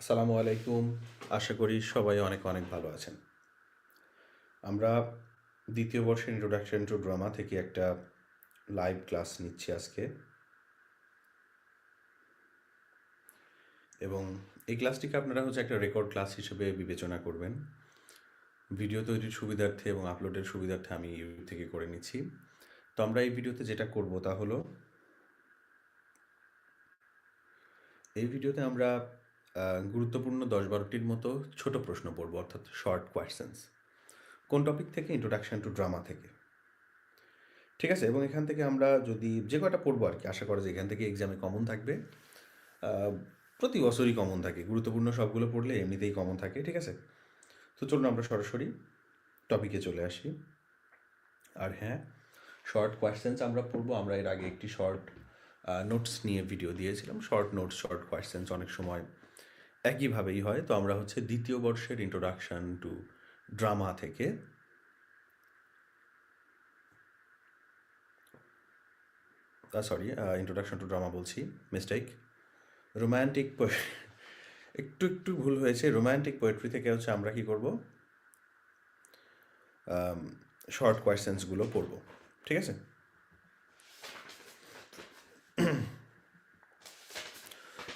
আসসালামু আলাইকুম। আশা করি সবাই অনেক অনেক ভালো আছেন। আমরা দ্বিতীয় বর্ষের ইন্ট্রোডাকশন টু ড্রামা থেকে একটা লাইভ ক্লাস নিচ্ছি আজকে। এবং এই ক্লাসটিকে আপনারা হচ্ছে একটা রেকর্ড ক্লাস হিসেবে বিবেচনা করবেন। ভিডিও তৈরির সুবিধার্থে এবং আপলোডের সুবিধার্থে আমি ইউটিউব থেকে করে নিচ্ছি। তো আমরা এই ভিডিওতে যেটা করব তা হলো, এই ভিডিওতে আমরা গুরুত্বপূর্ণ দশ বারোটির মতো ছোট প্রশ্ন পড়ব, অর্থাৎ শর্ট কোয়েশ্চেন্স কোন টপিক থেকে? ইন্ট্রোডাকশন টু ড্রামা থেকে। ঠিক আছে? এবং এখান থেকে আমরা যদি যে কয়টা পড়ব আর কি, আশা করা যায় এখান থেকে এক্সামে কমন থাকবে। প্রতি বছরই কমন থাকে। গুরুত্বপূর্ণ সবগুলো পড়লে এমনিতেই কমন থাকে। ঠিক আছে? তো চলুন আমরা সরাসরি টপিকে চলে আসি। আর হ্যাঁ শর্ট কোয়েশ্চেন্স আমরা পড়ব। আমরা এর আগে একটি শর্ট নোটস নিয়ে ভিডিও দিয়েছিলাম। শর্ট নোটস শর্ট কোয়েশ্চেন্স অনেক সময় একইভাবেই হয়। তো আমরা হচ্ছে দ্বিতীয় বর্ষের ইন্ট্রোডাকশন টু ড্রামা থেকে। সরি ইন্ট্রোডাকশন টু ড্রামা বলছি। মিস্টেক রোম্যান্টিক একটু একটু ভুল হয়েছে। রোম্যান্টিক পোয়েট্রি থেকে হচ্ছে আমরা কি করব? শর্ট কোয়েশ্চেন্সগুলো পড়ব। ঠিক আছে?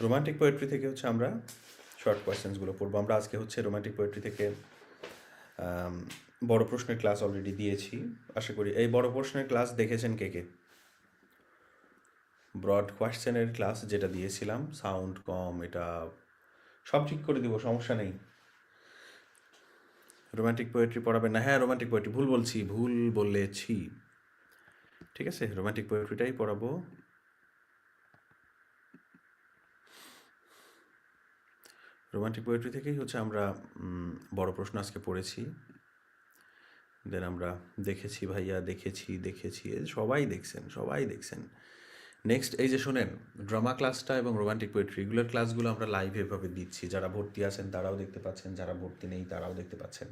রোমান্টিক পোয়েট্রি থেকে হচ্ছে আমরা শর্ট কোয়েশ্চেন্সগুলো পড়ব। আমরা আজকে হচ্ছে রোমান্টিক পোয়েট্রি থেকে বড় প্রশ্নের ক্লাস অলরেডি দিয়েছি। আশা করি এই বড় প্রশ্নের ক্লাস দেখেছেন কে কে? ব্রড কোয়েশ্চেনের ক্লাস যেটা দিয়েছিলাম সাউন্ড কম এটা সব ঠিক করে দিব, সমস্যা নেই। রোমান্টিক পোয়েট্রি পড়াবেন না হ্যাঁ রোম্যান্টিক পোয়েট্রি ভুল বলছি, ভুল বলেছি। ঠিক আছে রোমান্টিক পোয়েট্রিটাই পড়াবো। রোমান্টিক পোয়েট্রি থেকেই হচ্ছে আমরা বড় প্রশ্ন আজকে পড়েছি। দেন আমরা দেখেছি ভাইয়া, দেখেছি দেখেছি সবাই দেখছেন সবাই দেখছেন। নেক্সট এই যে শোনেন ড্রামা ক্লাসটা এবং রোমান্টিক পোয়েট্রি রেগুলার ক্লাসগুলো আমরা লাইভ এভাবে দিচ্ছি। যারা ভর্তি আছেন, তারাও দেখতে পাচ্ছেন, যারা ভর্তি নেই, তারাও দেখতে পাচ্ছেন।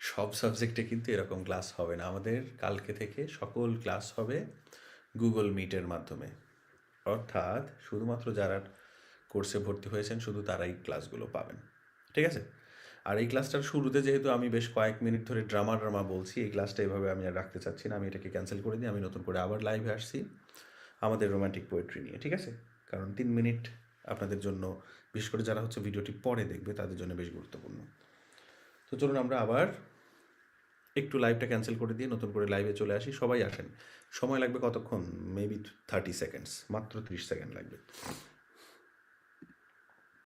সব সাবজেক্টে কিন্তু এরকম ক্লাস হবে না। আমাদের কালকে থেকে সকল ক্লাস হবে গুগল মিটের মাধ্যমে। অর্থাৎ শুধুমাত্র যারা কোর্সে ভর্তি হয়েছেন, শুধু তারাই ক্লাসগুলো পাবেন। ঠিক আছে? আর এই ক্লাসটার শুরুতে যেহেতু আমি বেশ কয়েক মিনিট ধরে ড্রামা ড্রামা বলছি, এই ক্লাসটা এভাবে আমি আর রাখতে চাচ্ছি না। আমি এটাকে ক্যান্সেল করে দিই, আমি নতুন করে আবার লাইভে আসছি আমাদের রোমান্টিক পোয়েট্রি নিয়ে, ঠিক আছে? কারণ তিন মিনিট আপনাদের জন্য, বিশেষ করে যারা হচ্ছে ভিডিওটি পরে দেখবে, তাদের জন্য বেশ গুরুত্বপূর্ণ। তো চলুন আমরা আবার একটু লাইভটা ক্যান্সেল করে দিয়ে নতুন করে লাইভে চলে আসি। সবাই আসেন। সময় লাগবে কতক্ষণ? মেবি থার্টি সেকেন্ডস মাত্র ত্রিশ সেকেন্ড লাগবে।